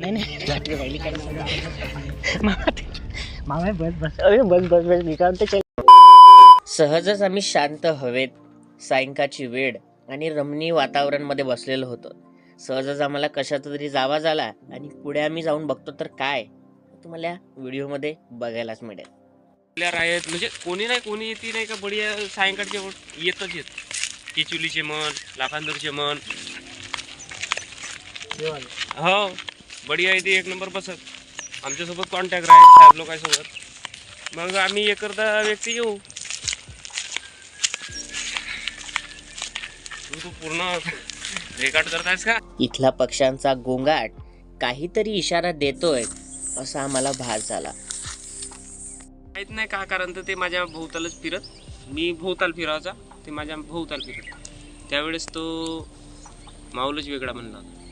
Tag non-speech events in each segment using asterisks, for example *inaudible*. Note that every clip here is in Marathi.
नाही नाही. *laughs* *laughs* मामा बस बस. अरे बस बस बस. मी काय सहजच आम्ही शांत हवेत सायंकाळची वेळ आणि रमणीय वातावरणमध्ये बसलेलो होतो. सहजच आम्हाला कशाचा तरी जावा झाला आणि पुढे आम्ही जाऊन बघतो तर काय? तुम्हाला व्हिडिओमध्ये बघायलाच मिळेल. प्लेअर आहेत म्हणजे कोणी नाही कोणी येते नाही का बढिया सायंकाळचे येतच येत. किचुलीचे मन लाखांदूरचे मन. हो. बढिया येते एक नंबर बसत आमच्यासोबत कॉन्टॅक्ट आहे साहेब लोकांसोबत. मग आम्ही एकरदा व्यक्ती येऊ तू तू पूर्ण रेकॉर्ड करतायस का? इथला पक्ष्यांचा गोंगाट काहीतरी इशारा देतोय असा आम्हाला भास झाला. माहीत नाही का कारण तर ते माझ्या भोवतालच फिरत. मी भोवताल फिरायचा ते माझ्या भोवताल फिरत. त्यावेळेस तो माऊलच वेगळा म्हणला होता.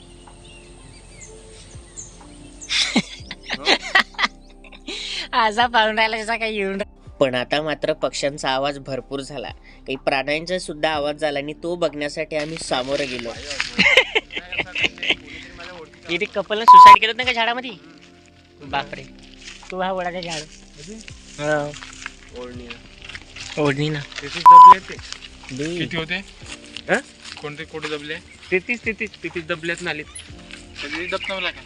असा पाहून राहिला जसा काही येऊन पण आता मात्र पक्ष्यांचा आवाज भरपूर झाला. काही प्राण्यांचा सुद्धा आवाज झाला आणि तो बघण्यासाठी आम्ही सामोरं गेलो. इथे कपल सुसाईड केलं ना का झाडामध्ये? बापरे. तू हा वडाचा झाड. ओढणी ओढणी ना तेहतीस दबले ते. किती होते? हं? कोणते कोठे दबले? तेहतीस तेहतीस तेहतीस दबल्यात नालीत. कधी दबनवला का?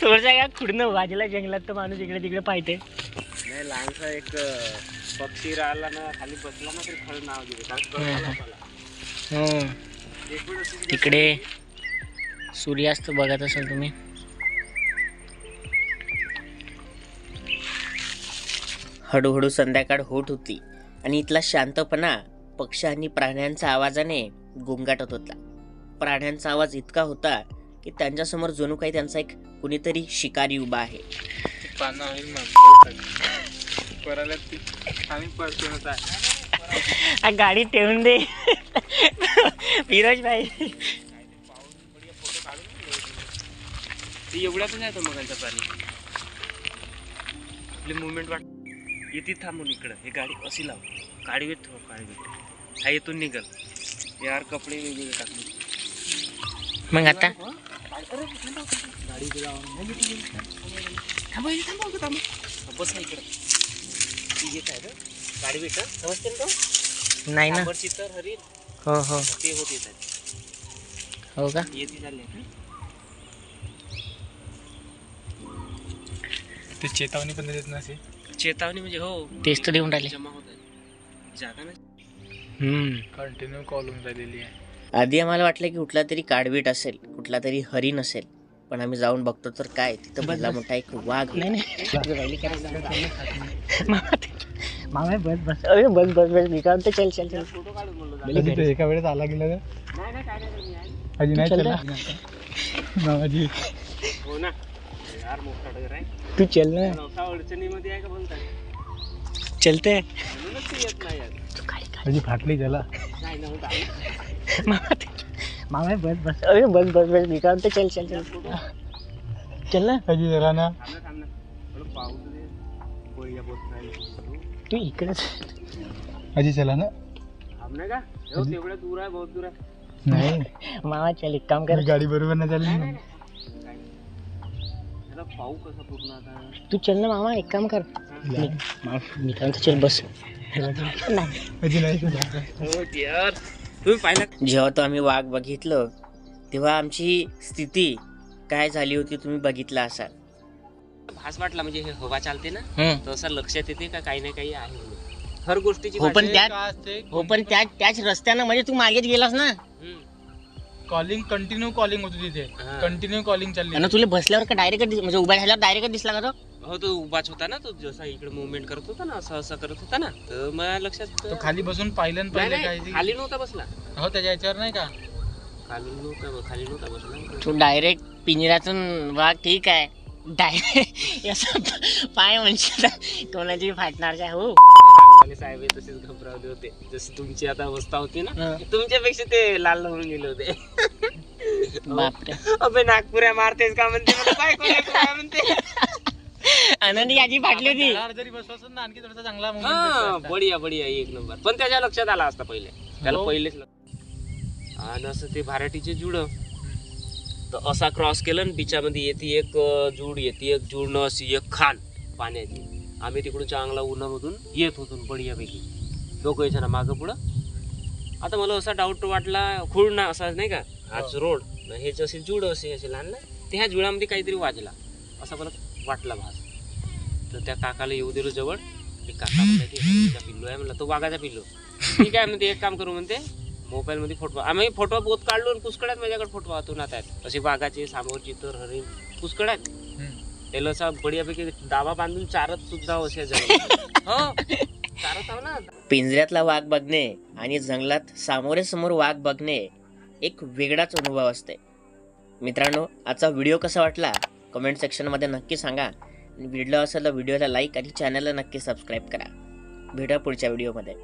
थोडसा का खुडणं बाजूला जंगलात तर माणूस इकडे तिकडे पाहिजे नाही लहानसा एक पक्षी राहिला ना खाली बसला ना तरी खरं नाव दिले. तिकडे सूर्यास्त बघत असाल तुम्ही. हळूहळू संध्याकाळ होत होती आणि इथला शांतपणा पक्ष आणि प्राण्यांच्या आवाजाने गोंगाटत होता. प्राण्यांचा आवाज इतका होता की त्यांच्यासमोर जणू काही त्यांचा एक कुणीतरी शिकारी उभा आहे. मग होता गाडी ठेवून दे. फिरोज भाई ते एवढ्यातच आहे तो मगांचा प्राणी आपली मुवमेंट वाट येते थांबून इकडं. हे गाडी अशी लाव. काळी वेत थोडं काळी वेत हा येतून निघल. यार कपडे वेगवेगळे टाकले. मग आता? थांबा इथे थांबा उगा थांबा हा, बस ना इकडं ती येत आहे ना गाडी भेट समजते ना तो नाही ना. सांबर चित्तर हरिण हो हो. ते होत हो का? येते ते चेतावणी पण देत नसे चेतावणी म्हणजे हो. तेच तर देऊन राहिले. जमा होत आहे. जागा नाही. हम्म. कंटिन्यू कॉलिंग झालेली आहे. आधी आम्हाला वाटलं की कुठला तरी काडवीट असेल. कुठला तरी हरिण असेल पण आम्ही जाऊन बघतो तर काय तिथं भरला मोठा एक वाघ *laughs* मामा बस बस. अरे बस बस बस. मी काय म्हणतो चल चल चल. एका वेळेस आला गेला नाही नाही काय नाही मी आहे. अजी नाही चल चला मामाजी. हो ना. तू चल ना. नवसा अडचणीमध्ये आहे का बोलताय? चलते. फाटली त्याला मामा मामा बस बस अरे बस बस बस मी काय म्हणतो चल चल चल। चल ना। अजी जरा ना। थांब ना थांब ना थोडं पाऊस दे बळीया बोट नाही तू इकडेच अजी चला ना। थांब ना का हो, तेवढ्या दूर आहे बहुत दूर आहे नाही। मामा चल एक काम कर। गाडी बरोबर नाही चालली ना त्याला पाऊ कसा पूर्ण आता तू चल ना मामा एक काम कर। मी मामा, मी काय म्हणतो चल बस। नाही अजी नाही चला. हो यार। तुम्ही पाहिलं जेव्हा तो आम्ही वाघ बघितलं तेव्हा आमची स्थिती काय झाली होती तुम्ही बघितलं असाल? भास वाटला म्हणजे हे हवा चालते ना. तसं लक्षात येते का काही ना काही आहे. हर गोष्टीची हो पण त्यात हो पण त्या त्याच रस्त्यानं म्हणजे तू मागेच गेलास ना. कॉलिंग कंटिन्यू कॉलिंग होती तिथे. कंटिन्यू कॉलिंग चालली आणि तुला बसल्यावर का डायरेक्ट म्हणजे उभ्या झाल्यावर डायरेक्ट दिसला का तो? हो तो उभाच होता ना तो जसा इकडे मुवमेंट करत होता ना असं असं करत होता ना तर माझ्या लक्षात तो खाली बसून पाहिलं पहिले खाली नव्हता बसला. हो त्याच्या याच्यावर नाही का? खाली नव्हता खाली नव्हता बसला. तू डायरेक्ट पिंजऱ्यातून वाघ ठीक आहे. डायरेक्ट असं पाय म्हणजे कोणाची फाटणार काय हो. रामवाले साहेब हे तसेच घबरावले होते. जशी तुमची आता अवस्था होती ना हा. तुमच्यापेक्षा ते लाल होऊन गेले होते. बापरे. अबे नागपुऱ्या मारतेस का म्हणते? मला काय म्हणते? आनंदी याची फाटली होती. त्याला जरी बसवलं ना आणखी थोडासा चांगला movement हा भेटला असता. बढिया बढिया एक नंबर. पण त्याच्या लक्षात आला असता पहिले. त्याला हो. पहिलेच लक्ष- आणि असं ते भाराटीचे जुड. तर असा क्रॉस केलं आणि बिचामध्ये येते एक अं, जूड येते एक जूड न अशी एक खान पाण्याची. आम्ही तिकडून चांगला उन्हामधून येत होतो बढियापैकी. दोघं याच्या ना मागं पुढं. आता मला असा डाऊट वाटला खूळ ना असा नाही का? हाच रोड न हेच असे जुड असे असे लहान ना ते ह्या जुळामध्ये काहीतरी वाजला. असा मला वाटला भास. तर त्या काकाला येऊ दिलो जवळ. ते काका की हत्तीचा पिल्लू आहे. म्हणलं तो वाघाचा पिल्लू. ठीक आहे. म्हणते एक काम करू म्हणते मोबाईल मध्ये फोटो आम्ही फोटो बोत काढलो आणि पुष्कळ्यात माझ्याकडे फोटो वाहतून आता आहेत असे वाघाचे सामोर चितर हरिण पुष्कळ्यात त्याला असा बढियापैकी दावा बांधून चारत सुद्धा असे जवळ. हो? चारत आहो ना. पिंजऱ्यातला वाघ बघणे आणि जंगलात सामोरे समोर वाघ बघणे एक वेगळाच अनुभव असते. मित्रांनो आजचा व्हिडिओ कसा वाटला? कमेंट सेक्शनमध्ये नक्की सांगा. आणि व्हिडिओ असेल तर व्हिडिओला लाईक आणि चॅनलला नक्की सबस्क्राईब करा. भेटा पुढच्या व्हिडिओमध्ये